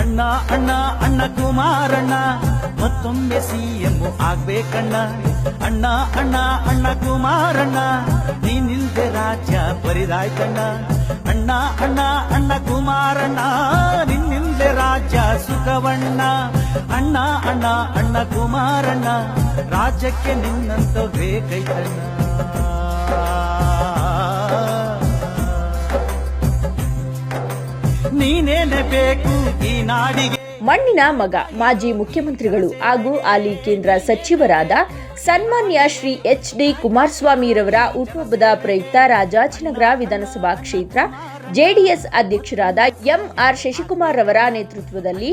ಅಣ್ಣ ಅಣ್ಣ ಅಣ್ಣ ಕುಮಾರಣ್ಣ, ಮತ್ತೊಮ್ಮೆ ಸಿಎಂ ಆಗ್ಬೇಕಣ್ಣ. ಅಣ್ಣ ಅಣ್ಣ ಅಣ್ಣ ಕುಮಾರಣ್ಣ, ನೀನಿಲ್ದೆ ರಾಜ್ಯ ಬರಿದಾಯ್ತಣ್ಣ. ಅಣ್ಣ ಅಣ್ಣ ಅಣ್ಣ ಕುಮಾರಣ್ಣ, ನಿನ್ನಿಲ್ದೆ ರಾಜ್ಯ ಸುಖವಣ್ಣ. ಅಣ್ಣ ಅಣ್ಣ ಅಣ್ಣ ಕುಮಾರಣ್ಣ, ರಾಜ್ಯಕ್ಕೆ ನಿನ್ನಂತ ಬೇಕೈತಣ್ಣ ಈ ನಾಡಿಗೆ? ಮಣ್ಣಿನ ಮಗ, ಮಾಜಿ ಮುಖ್ಯಮಂತ್ರಿಗಳು ಹಾಗೂ ಆಲಿ ಕೇಂದ್ರ ಸಚಿವರಾದ ಸನ್ಮಾನ್ಯ ಶ್ರೀ ಎಚ್ ಡಿ ಕುಮಾರಸ್ವಾಮಿರವರ ಹುಟ್ಟುಹಬ್ಬದ ಪ್ರಯುಕ್ತ ರಾಜಾಜಿನಗರ ವಿಧಾನಸಭಾ ಕ್ಷೇತ್ರ, ಜೆಡಿಎಸ್ ಅಧ್ಯಕ್ಷರಾದ ಎಂಆರ್ ಶಶಿಕುಮಾರ್ ಅವರ ನೇತೃತ್ವದಲ್ಲಿ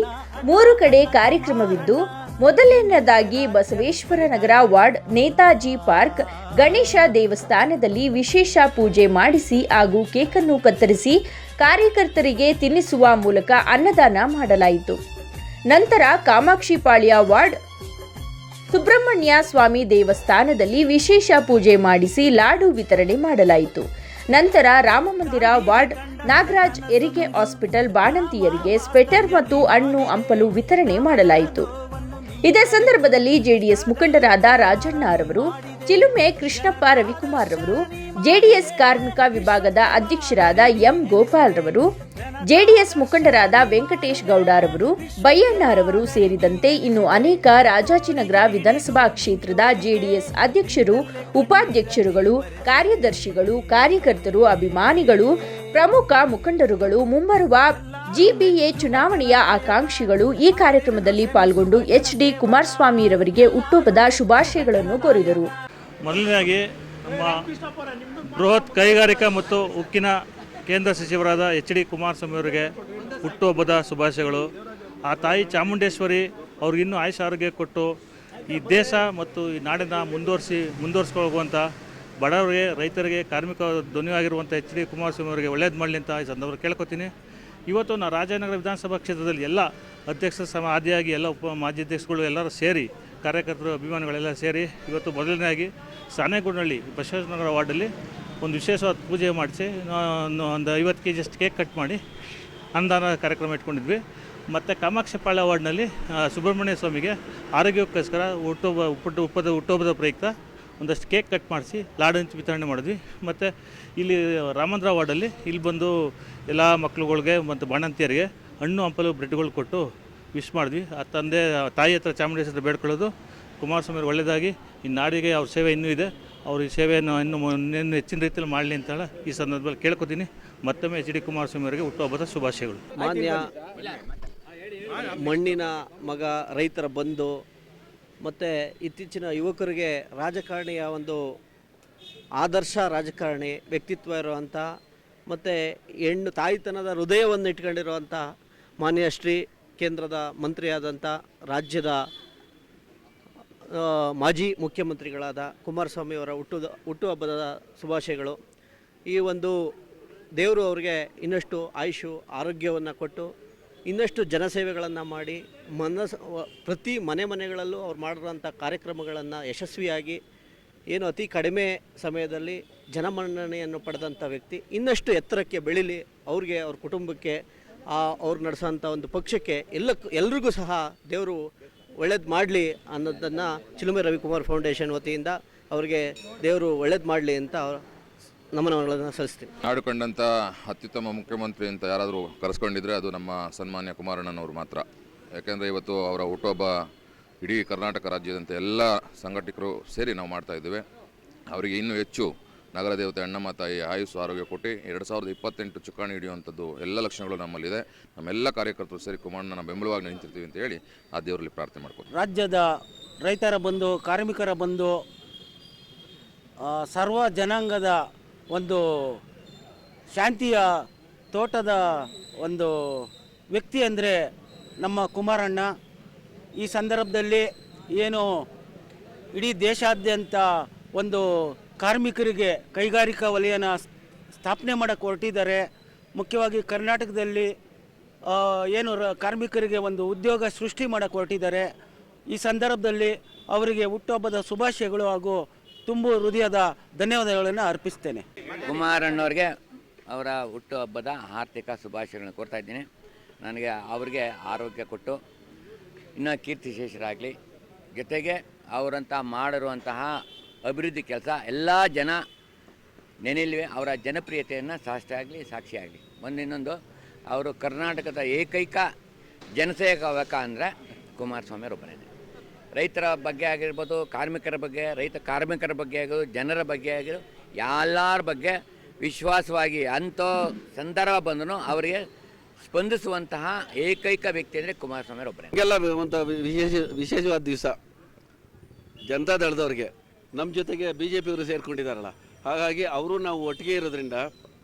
ಮೂರು ಕಡೆ ಕಾರ್ಯಕ್ರಮವಿದ್ದು, ಮೊದಲನೆಯದಾಗಿ ಬಸವೇಶ್ವರ ನಗರ ವಾರ್ಡ್ ನೇತಾಜಿ ಪಾರ್ಕ್, ಗಣೇಶ ದೇವಸ್ಥಾನದಲ್ಲಿ ವಿಶೇಷ ಪೂಜೆ ಮಾಡಿಸಿ ಹಾಗೂ ಕೇಕನ್ನು ಕತ್ತರಿಸಿ ಕಾರ್ಯಕರ್ತರಿಗೆ ತಿನ್ನಿಸುವ ಮೂಲಕ ಅನ್ನದಾನ ಮಾಡಲಾಯಿತು. ನಂತರ ಕಾಮಾಕ್ಷಿಪಾಳ್ಯ ವಾರ್ಡ್ ಸುಬ್ರಹ್ಮಣ್ಯ ಸ್ವಾಮಿ ದೇವಸ್ಥಾನದಲ್ಲಿ ವಿಶೇಷ ಪೂಜೆ ಮಾಡಿಸಿ ಲಾಡು ವಿತರಣೆ ಮಾಡಲಾಯಿತು. ನಂತರ ರಾಮಮಂದಿರ ವಾರ್ಡ್ ನಾಗರಾಜ್ ಎರಿಗೆ ಹಾಸ್ಪಿಟಲ್ ಬಾಣಂತಿಯರಿಗೆ ಸ್ವೆಟರ್ ಮತ್ತು ಹಣ್ಣು ಹಂಪಲು ವಿತರಣೆ ಮಾಡಲಾಯಿತು. ಇದೇ ಸಂದರ್ಭದಲ್ಲಿ ಜೆಡಿಎಸ್ ಮುಖಂಡರಾದ ರಾಜಣ್ಣ ರವರು ಚಿಲುಮೆ ಕೃಷ್ಣಪ್ಪ ರವಿಕುಮಾರ್ ರವರು ಜೆಡಿಎಸ್ ಕಾರ್ಮಿಕ ವಿಭಾಗದ ಅಧ್ಯಕ್ಷರಾದ ಎಂ ಗೋಪಾಲ್ ರವರು ಜೆಡಿಎಸ್ ಮುಖಂಡರಾದ ವೆಂಕಟೇಶ್ ಗೌಡರವರು ಬಯ್ಯಣ್ಣರವರು ಸೇರಿದಂತೆ ಇನ್ನು ಅನೇಕ ರಾಜಾಜಿನಗರ ವಿಧಾನಸಭಾ ಕ್ಷೇತ್ರದ ಜೆಡಿಎಸ್ ಅಧ್ಯಕ್ಷರು, ಉಪಾಧ್ಯಕ್ಷರುಗಳು, ಕಾರ್ಯದರ್ಶಿಗಳು, ಕಾರ್ಯಕರ್ತರು, ಅಭಿಮಾನಿಗಳು, ಪ್ರಮುಖ ಮುಖಂಡರುಗಳು, ಮುಂಬರುವ ಜಿಬಿಎ ಚುನಾವಣೆಯ ಆಕಾಂಕ್ಷಿಗಳು ಈ ಕಾರ್ಯಕ್ರಮದಲ್ಲಿ ಪಾಲ್ಗೊಂಡು ಎಚ್ ಡಿ ಕುಮಾರಸ್ವಾಮಿರವರಿಗೆ ಹುಟ್ಟುಹಬ್ಬದ ಶುಭಾಶಯಗಳನ್ನು ಕೋರಿದರು. ಮೊದಲನೇದಾಗಿ ನಮ್ಮ ಬೃಹತ್ ಕೈಗಾರಿಕಾ ಮತ್ತು ಉಕ್ಕಿನ ಕೇಂದ್ರ ಸಚಿವರಾದ ಎಚ್ ಡಿ ಕುಮಾರಸ್ವಾಮಿ ಅವರಿಗೆ ಹುಟ್ಟುಹಬ್ಬದ ಶುಭಾಶಯಗಳು. ಆ ತಾಯಿ ಚಾಮುಂಡೇಶ್ವರಿ ಅವ್ರಿಗಿನ್ನೂ ಆಯುಷ ಆರೋಗ್ಯ ಕೊಟ್ಟು ಈ ದೇಶ ಮತ್ತು ಈ ನಾಡಿನ ಮುಂದುವರಿಸಿ ಮುಂದುವರಿಸ್ಕೊಳ್ಳುವಂಥ ಬಡವರಿಗೆ, ರೈತರಿಗೆ ಕಾರ್ಮಿಕ ಧ್ವನಿಯಾಗಿರುವಂಥ ಎಚ್ ಡಿ ಕುಮಾರಸ್ವಾಮಿ ಅವರಿಗೆ ಒಳ್ಳೇದು ಮಾಡಲಿ ಅಂತ ಈ ಸಂದರ್ಭ ಕೇಳ್ಕೊತೀನಿ. ಇವತ್ತು ನಾವು ರಾಜನಗರ ವಿಧಾನಸಭಾ ಕ್ಷೇತ್ರದಲ್ಲಿ ಎಲ್ಲ ಅಧ್ಯಕ್ಷ ಸಮ ಆದಿಯಾಗಿ ಎಲ್ಲ ಉಪ ಮಾಜಿ ಅಧ್ಯಕ್ಷಗಳು ಎಲ್ಲರೂ ಸೇರಿ ಕಾರ್ಯಕರ್ತರು, ಅಭಿಮಾನಿಗಳೆಲ್ಲ ಸೇರಿ ಇವತ್ತು ಮೊದಲನೇದಾಗಿ ಸಾನೆಗುಂಡಳ್ಳಿ ಬಸವೇಶ್ವರನಗರ ವಾರ್ಡಲ್ಲಿ ಒಂದು ವಿಶೇಷವಾದ ಪೂಜೆ ಮಾಡಿಸಿ ಒಂದು ಐವತ್ತು ಕೆ ಜಿಯಷ್ಟು ಕೇಕ್ ಕಟ್ ಮಾಡಿ ಅನುದಾನ ಕಾರ್ಯಕ್ರಮ ಇಟ್ಕೊಂಡಿದ್ವಿ. ಮತ್ತು ಕಾಮಾಕ್ಷಪಾಳ್ಯ ವಾರ್ಡ್ನಲ್ಲಿ ಸುಬ್ರಹ್ಮಣ್ಯ ಸ್ವಾಮಿಗೆ ಆರೋಗ್ಯಕ್ಕೋಸ್ಕರ ಹುಟ್ಟುಹಬ್ಬ ಹುಟ್ಟು ಉಪ್ಪದ ಹುಟ್ಟುಹಬ್ಬದ ಪ್ರಯುಕ್ತ ಒಂದಷ್ಟು ಕೇಕ್ ಕಟ್ ಮಾಡಿಸಿ ಲಾಡಂಚು ವಿತರಣೆ ಮಾಡಿದ್ವಿ. ಮತ್ತು ಇಲ್ಲಿ ರಾಮಂದ್ರ ವಾರ್ಡಲ್ಲಿ ಇಲ್ಲಿ ಬಂದು ಎಲ್ಲ ಮಕ್ಳುಗಳಿಗೆ ಮತ್ತು ಬಾಣಂತಿಯರಿಗೆ ಹಣ್ಣು ಹಂಪಲು ಬ್ರೆಡ್ಗಳು ಕೊಟ್ಟು ವಿಶ್ ಮಾಡಿದ್ವಿ. ಆ ತಂದೆ ತಾಯಿ ಹತ್ರ ಚಾಮುಂಡೇಶ್ವರಿ ಬೇಡ್ಕೊಳ್ಳೋದು. ಕುಮಾರಸ್ವಾಮಿ ಒಳ್ಳೆಯದಾಗಿ ಈ ನಾಡಿಗೆ ಅವ್ರ ಸೇವೆ ಇನ್ನೂ ಇದೆ. ಅವ್ರ ಈ ಸೇವೆಯನ್ನು ಇನ್ನೂ ಮು- ಇನ್ನೂ ಹೆಚ್ಚಿನ ರೀತಿಯಲ್ಲಿ ಮಾಡಲಿ ಅಂತ ಹೇಳಿ ಈ ಸಂದರ್ಭದಲ್ಲಿ ಕೇಳ್ಕೊತೀನಿ. ಮತ್ತೊಮ್ಮೆ ಎಚ್ ಡಿ ಕುಮಾರಸ್ವಾಮಿ ಅವರಿಗೆ ಹುಟ್ಟುಹಬ್ಬದ ಶುಭಾಶಯಗಳು. ಮಾನ್ಯ ಮಣ್ಣಿನ ಮಗ, ರೈತರ ಬಂಧು, ಮತ್ತು ಇತ್ತೀಚಿನ ಯುವಕರಿಗೆ ರಾಜಕಾರಣಿಯ ಒಂದು ಆದರ್ಶ ರಾಜಕಾರಣಿ, ವ್ಯಕ್ತಿತ್ವ ಇರುವಂಥ ಮತ್ತು ಹೆಣ್ಣು ತಾಯಿತನದ ಹೃದಯವನ್ನು ಇಟ್ಕೊಂಡಿರುವಂಥ ಮಾನ್ಯ ಶ್ರೀ ಕೇಂದ್ರದ ಮಂತ್ರಿಯಾದಂಥ ರಾಜ್ಯದ ಮಾಜಿ ಮುಖ್ಯಮಂತ್ರಿಗಳಾದ ಕುಮಾರಸ್ವಾಮಿ ಅವರ ಹುಟ್ಟುದ ಹುಟ್ಟುಹಬ್ಬದ ಶುಭಾಶಯಗಳು. ಈ ಒಂದು ದೇವರು ಅವರಿಗೆ ಇನ್ನಷ್ಟು ಆಯುಷು, ಆರೋಗ್ಯವನ್ನು ಕೊಟ್ಟು ಇನ್ನಷ್ಟು ಜನಸೇವೆಗಳನ್ನು ಮಾಡಿ, ಮನಸ್, ಪ್ರತಿ ಮನೆ ಮನೆಗಳಲ್ಲೂ ಅವ್ರು ಮಾಡಿರೋಂಥ ಕಾರ್ಯಕ್ರಮಗಳನ್ನು ಯಶಸ್ವಿಯಾಗಿ, ಏನು ಅತಿ ಕಡಿಮೆ ಸಮಯದಲ್ಲಿ ಜನಮನ್ನಣೆಯನ್ನು ಪಡೆದಂಥ ವ್ಯಕ್ತಿ ಇನ್ನಷ್ಟು ಎತ್ತರಕ್ಕೆ ಬೆಳೀಲಿ, ಅವ್ರಿಗೆ ಅವ್ರ ಕುಟುಂಬಕ್ಕೆ ಅವ್ರು ನಡೆಸೋಂಥ ಒಂದು ಪಕ್ಷಕ್ಕೆ ಎಲ್ಲ ಎಲ್ರಿಗೂ ಸಹ ದೇವರು ಒಳ್ಳೇದು ಮಾಡಲಿ ಅನ್ನೋದನ್ನು ಚಿಲುಮೆ ರವಿಕುಮಾರ್ ಫೌಂಡೇಶನ್ ವತಿಯಿಂದ ಅವರಿಗೆ ದೇವರು ಒಳ್ಳೇದು ಮಾಡಲಿ ಅಂತ ನಮನಗಳನ್ನು ಸಲ್ಲಿಸ್ತೀನಿ ನಾಡು ಕಂಡಂಥ ಅತ್ಯುತ್ತಮ ಮುಖ್ಯಮಂತ್ರಿ ಅಂತ ಯಾರಾದರೂ ಕರೆಸ್ಕೊಂಡಿದ್ರೆ ಅದು ನಮ್ಮ ಸನ್ಮಾನ್ಯ ಕುಮಾರಣ್ಣನವರು ಮಾತ್ರ. ಯಾಕೆಂದರೆ ಇವತ್ತು ಅವರ ಹುಟ್ಟುಹಬ್ಬ ಇಡೀ ಕರ್ನಾಟಕ ರಾಜ್ಯದಂತೆ ಎಲ್ಲ ಸಂಘಟಕರು ಸೇರಿ ನಾವು ಮಾಡ್ತಾ ಇದ್ದೇವೆ. ಅವರಿಗೆ ಇನ್ನೂ ಹೆಚ್ಚು ನಗರ ದೇವತೆ ಅಣ್ಣಮ್ಮ ತಾಯಿ ಆಯುಸ್ಸು ಆರೋಗ್ಯ ಕೊಟ್ಟು ಎರಡು ಸಾವಿರದ ಇಪ್ಪತ್ತೆಂಟು ಚುಕ್ಕಾಣಿ ಹಿಡಿಯುವಂಥದ್ದು ಎಲ್ಲ ಲಕ್ಷಣಗಳು ನಮ್ಮಲ್ಲಿದೆ. ನಮ್ಮೆಲ್ಲ ಕಾರ್ಯಕರ್ತರು ಸೇರಿ ಕುಮಾರಣ್ಣನ ಬೆಂಬಲವಾಗಿ ನಿಂತಿರ್ತೀವಿ ಅಂತ ಹೇಳಿ ಆ ದೇವರಲ್ಲಿ ಪ್ರಾರ್ಥನೆ ಮಾಡ್ಕೊಂಡು ರಾಜ್ಯದ ರೈತರ ಬಂದು ಕಾರ್ಮಿಕರ ಬಂದು ಸರ್ವ ಜನಾಂಗದ ಒಂದು ಶಾಂತಿಯ ತೋಟದ ಒಂದು ವ್ಯಕ್ತಿ ಅಂದರೆ ನಮ್ಮ ಕುಮಾರಣ್ಣ. ಈ ಸಂದರ್ಭದಲ್ಲಿ ಏನು ಇಡೀ ದೇಶಾದ್ಯಂತ ಒಂದು ಕಾರ್ಮಿಕರಿಗೆ ಕೈಗಾರಿಕಾ ವಲಯನ ಸ್ಥಾಪನೆ ಮಾಡೋಕ್ಕೆ ಹೊರಟಿದ್ದಾರೆ. ಮುಖ್ಯವಾಗಿ ಕರ್ನಾಟಕದಲ್ಲಿ ಏನು ಕಾರ್ಮಿಕರಿಗೆ ಒಂದು ಉದ್ಯೋಗ ಸೃಷ್ಟಿ ಮಾಡೋಕ್ಕೆ ಹೊರಟಿದ್ದಾರೆ. ಈ ಸಂದರ್ಭದಲ್ಲಿ ಅವರಿಗೆ ಹುಟ್ಟುಹಬ್ಬದ ಶುಭಾಶಯಗಳು ಹಾಗೂ ತುಂಬು ಹೃದಯದ ಧನ್ಯವಾದಗಳನ್ನು ಅರ್ಪಿಸ್ತೇನೆ. ಕುಮಾರಣ್ಣವ್ರಿಗೆ ಅವರ ಹುಟ್ಟುಹಬ್ಬದ ಆರ್ಥಿಕ ಶುಭಾಶಯಗಳನ್ನು ಕೊಡ್ತಾ ಇದ್ದೀನಿ. ನನಗೆ ಅವರಿಗೆ ಆರೋಗ್ಯ ಕೊಟ್ಟು, ಇನ್ನೂ ಕೀರ್ತಿಶೇಷರಾಗಲಿ. ಜೊತೆಗೆ ಅವರಂಥ ಮಾಡಿರುವಂತಹ ಅಭಿವೃದ್ಧಿ ಕೆಲಸ ಎಲ್ಲ ಜನ ನೆನೆಯಲಿವೆ. ಅವರ ಜನಪ್ರಿಯತೆಯನ್ನು ಸಾಷ್ಟ ಆಗಲಿ, ಸಾಕ್ಷಿ ಒಂದಿನ್ನೊಂದು ಅವರು ಕರ್ನಾಟಕದ ಏಕೈಕ ಜನಸೇವಕ ಅಂದರೆ ಕುಮಾರಸ್ವಾಮಿ ಅವರೊಬ್ಬರೇ ರೈತರ ಬಗ್ಗೆ ಆಗಿರ್ಬೋದು, ಕಾರ್ಮಿಕರ ಬಗ್ಗೆ, ರೈತ ಕಾರ್ಮಿಕರ ಬಗ್ಗೆ ಆಗಿರ್ಬೋದು, ಜನರ ಬಗ್ಗೆ ಆಗಿರೋ ಎಲ್ಲರ ಬಗ್ಗೆ ವಿಶ್ವಾಸವಾಗಿ ಅಂಥ ಸಂದರ್ಭ ಬಂದರೂ ಅವರಿಗೆ ಸ್ಪಂದಿಸುವಂತಹ ಏಕೈಕ ವ್ಯಕ್ತಿ ಅಂದರೆ ಕುಮಾರಸ್ವಾಮಿ ಅವರೊಬ್ಬರೇ ಎಲ್ಲ ಒಂದು ವಿಶೇಷ, ವಿಶೇಷವಾದ ದಿವಸ, ಜನತಾ ದಳದವ್ರಿಗೆ. ನಮ್ಮ ಜೊತೆಗೆ ಬಿ ಜೆ ಪಿಯವರು ಸೇರಿಕೊಂಡಿದ್ದಾರಲ್ಲ ಹಾಗಾಗಿ ಅವರು ನಾವು ಒಟ್ಟಿಗೆ ಇರೋದ್ರಿಂದ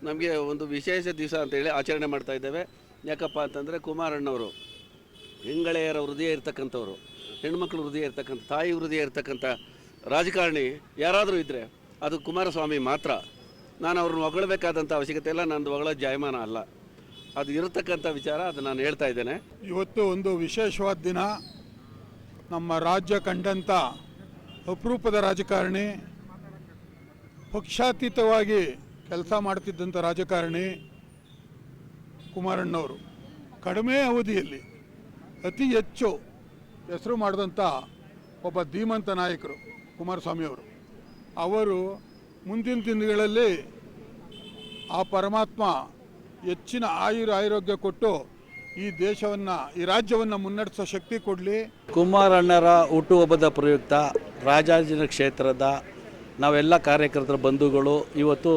ನಮಗೆ ಒಂದು ವಿಶೇಷ ದಿವಸ ಅಂತೇಳಿ ಆಚರಣೆ ಮಾಡ್ತಾ ಇದ್ದೇವೆ. ಯಾಕಪ್ಪ ಅಂತಂದರೆ ಕುಮಾರಣ್ಣವರು ಹೆಂಗಳೆಯರ ಹೃದಯ ಇರ್ತಕ್ಕಂಥವ್ರು, ಹೆಣ್ಮಕ್ಳ ಹೃದಯ ಇರ್ತಕ್ಕಂಥ, ತಾಯಿ ಹೃದಯ ಇರ್ತಕ್ಕಂಥ ರಾಜಕಾರಣಿ ಯಾರಾದರೂ ಇದ್ದರೆ ಅದು ಕುಮಾರಸ್ವಾಮಿ ಮಾತ್ರ. ನಾನು ಅವ್ರನ್ನ ಹೊಗಳಬೇಕಾದಂಥ ಅವಶ್ಯಕತೆ ಇಲ್ಲ, ನಂದು ಹೊಗಳ ಜಾಯಮಾನ ಅಲ್ಲ. ಅದು ಇರತಕ್ಕಂಥ ವಿಚಾರ, ಅದು ನಾನು ಹೇಳ್ತಾ ಇದ್ದೇನೆ. ಇವತ್ತು ಒಂದು ವಿಶೇಷವಾದ ದಿನ ನಮ್ಮ ರಾಜ್ಯ ಕಂಡಂಥ ಅಪರೂಪದ ರಾಜಕಾರಣಿ, ಪಕ್ಷಾತೀತವಾಗಿ ಕೆಲಸ ಮಾಡ್ತಿದ್ದಂಥ ರಾಜಕಾರಣಿ ಕುಮಾರಣ್ಣವರು. ಕಡಿಮೆ ಅವಧಿಯಲ್ಲಿ, ಅತಿ ಹೆಚ್ಚು ಹೆಸರು ಮಾಡಿದಂಥ ಒಬ್ಬ ಧೀಮಂತ ನಾಯಕರು ಕುಮಾರಸ್ವಾಮಿಯವರು. ಅವರು ಮುಂದಿನ ದಿನಗಳಲ್ಲಿ ಆ ಪರಮಾತ್ಮ ಹೆಚ್ಚಿನ ಆಯುರ ಆರೋಗ್ಯ ಕೊಟ್ಟು ಈ ದೇಶವನ್ನು, ಈ ರಾಜ್ಯವನ್ನು ಮುನ್ನಡೆಸೋ ಶಕ್ತಿ ಕೊಡಲಿ. ಕುಮಾರಣ್ಣರ ಹುಟ್ಟುಹಬ್ಬದ ಪ್ರಯುಕ್ತ ರಾಜಾಜಿನ ಕ್ಷೇತ್ರದ ನಾವೆಲ್ಲ ಕಾರ್ಯಕರ್ತರ ಬಂಧುಗಳು. ಇವತ್ತು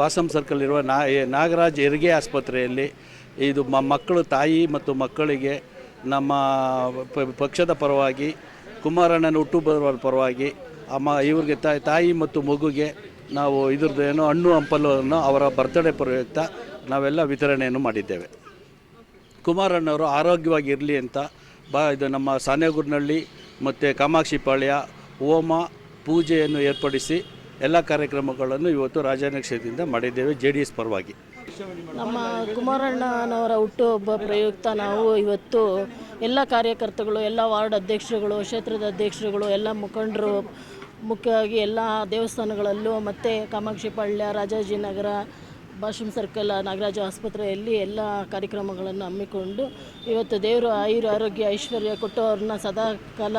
ಬಾಸಂ ಸರ್ಕಲ್ ಇರುವ ನಾ ನಾಗರಾಜ್ ಹೆರಿಗೆ ಆಸ್ಪತ್ರೆಯಲ್ಲಿ ಇದು ಮ, ಮಕ್ಕಳು ತಾಯಿ ಮತ್ತು ಮಕ್ಕಳಿಗೆ ನಮ್ಮ ಪಕ್ಷದ ಪರವಾಗಿ, ಕುಮಾರಣ್ಣನ ಹುಟ್ಟುಹಬ್ಬದ ಪರವಾಗಿ, ಅಮ್ಮ, ಇವ್ರಿಗೆ ತಾಯಿ ತಾಯಿ ಮತ್ತು ಮಗುಗೆ ನಾವು ಇದ್ರದ್ದು ಏನು ಹಣ್ಣು ಹಂಪಲನ್ನು ಅವರ ಬರ್ತ್ಡೇ ಪ್ರಯುಕ್ತ ನಾವೆಲ್ಲ ವಿತರಣೆಯನ್ನು ಮಾಡಿದ್ದೇವೆ. ಕುಮಾರಣ್ಣವರು ಆರೋಗ್ಯವಾಗಿರಲಿ ಅಂತ ಬಾ, ಇದು ನಮ್ಮ ಸಾನೆಗುರ್ನಹಳ್ಳಿ ಮತ್ತು ಕಾಮಾಕ್ಷಿಪಾಳ್ಯ ಹೋಮ, ಪೂಜೆಯನ್ನು ಏರ್ಪಡಿಸಿ ಎಲ್ಲ ಕಾರ್ಯಕ್ರಮಗಳನ್ನು ಇವತ್ತು ರಾಜಾನ ಕ್ಷೇತ್ರದಿಂದ ಮಾಡಿದ್ದೇವೆ ಜೆ ಡಿ ಎಸ್ ಪರವಾಗಿ. ನಮ್ಮ ಕುಮಾರಣ್ಣನವರ ಹುಟ್ಟುಹಬ್ಬ ಪ್ರಯುಕ್ತ ನಾವು ಇವತ್ತು ಎಲ್ಲ ಕಾರ್ಯಕರ್ತಗಳು, ಎಲ್ಲ ವಾರ್ಡ್ ಅಧ್ಯಕ್ಷರುಗಳು, ಕ್ಷೇತ್ರದ ಅಧ್ಯಕ್ಷರುಗಳು, ಎಲ್ಲ ಮುಖಂಡರು, ಮುಖ್ಯವಾಗಿ ಎಲ್ಲ ದೇವಸ್ಥಾನಗಳಲ್ಲೂ ಮತ್ತು ಕಾಮಾಕ್ಷಿಪಾಳ್ಯ ರಾಜಾಜಿನಗರ ಭಾಷಂ ಸರ್ಕಲ್, ನಾಗರಾಜ ಆಸ್ಪತ್ರೆಯಲ್ಲಿ ಎಲ್ಲ ಕಾರ್ಯಕ್ರಮಗಳನ್ನು ಹಮ್ಮಿಕೊಂಡು ಇವತ್ತು ದೇವರು ಆಯುರ, ಆರೋಗ್ಯ, ಐಶ್ವರ್ಯ ಕೊಟ್ಟು ಅವ್ರನ್ನ ಸದಾ ಕಾಲ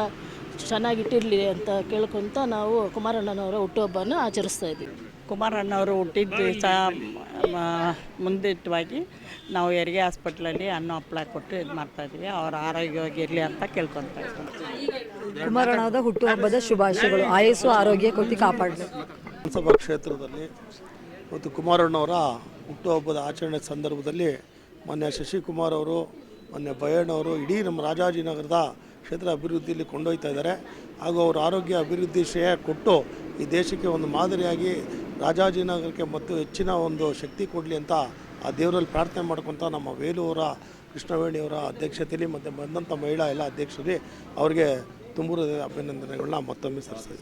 ಚೆನ್ನಾಗಿಟ್ಟಿರಲಿ ಅಂತ ಕೇಳ್ಕೊತ ನಾವು ಕುಮಾರಣ್ಣನವರ ಹುಟ್ಟುಹಬ್ಬನ ಆಚರಿಸ್ತಾ ಇದ್ದೀವಿ. ಕುಮಾರಣ್ಣವರು ಹುಟ್ಟಿದ ದಿವಸ ಮುಂದಿಟ್ಟವಾಗಿ ನಾವು ಹೆರಿಗೆ ಹಾಸ್ಪಿಟ್ಲಲ್ಲಿ ಅನ್ನ ಹಪ್ಪಳ ಕೊಟ್ಟು ಇದು ಮಾಡ್ತಾಯಿದ್ವಿ ಅವ್ರ ಆರೋಗ್ಯವಾಗಿರಲಿ ಅಂತ ಕೇಳ್ಕೊತಾ ಇದ್ದೀವಿ. ಕುಮಾರಣ್ಣದ ಹುಟ್ಟುಹಬ್ಬದ ಶುಭಾಶಯಗಳು. ಆಯಸ್ಸು ಆರೋಗ್ಯ ಕೊಟ್ಟು ಕಾಪಾಡಲಿ. ವಿಧಾನಸಭಾ ಕ್ಷೇತ್ರದಲ್ಲಿ ಮತ್ತು ಕುಮಾರಣ್ಣವರ ಹುಟ್ಟುಹಬ್ಬದ ಆಚರಣೆ ಸಂದರ್ಭದಲ್ಲಿ ಮೊನ್ನೆ ಶಶಿಕುಮಾರ್ ಅವರು ಮೊನ್ನೆ ಬಯಣ್ಣವರು ಇಡೀ ನಮ್ಮ ರಾಜಾಜಿನಗರದ ಕ್ಷೇತ್ರ ಅಭಿವೃದ್ಧಿಯಲ್ಲಿ ಕೊಂಡೊಯ್ತಾ ಇದ್ದಾರೆ. ಹಾಗೂ ಅವರ ಆರೋಗ್ಯ ಅಭಿವೃದ್ಧಿ ಶ್ರೇಯ ಕೊಟ್ಟು ಈ ದೇಶಕ್ಕೆ ಒಂದು ಮಾದರಿಯಾಗಿ ರಾಜಾಜಿನಗರಕ್ಕೆ ಮತ್ತು ಹೆಚ್ಚಿನ ಒಂದು ಶಕ್ತಿ ಕೊಡಲಿ ಅಂತ ಆ ದೇವರಲ್ಲಿ ಪ್ರಾರ್ಥನೆ ಮಾಡ್ಕೊತ ನಮ್ಮ ವೇಲೂರ ಕೃಷ್ಣವೇಣಿಯವರ ಅಧ್ಯಕ್ಷತೆಯಲ್ಲಿ ಮತ್ತು ಬಂದಂಥ ಮಹಿಳಾ ಎಲ್ಲ ಅಧ್ಯಕ್ಷರಲ್ಲಿ ಅವರಿಗೆ ತುಂಬ ಅಭಿನಂದನೆಗಳನ್ನ ಮತ್ತೊಮ್ಮೆ ಸಲ್ಲಿಸ್ತಾ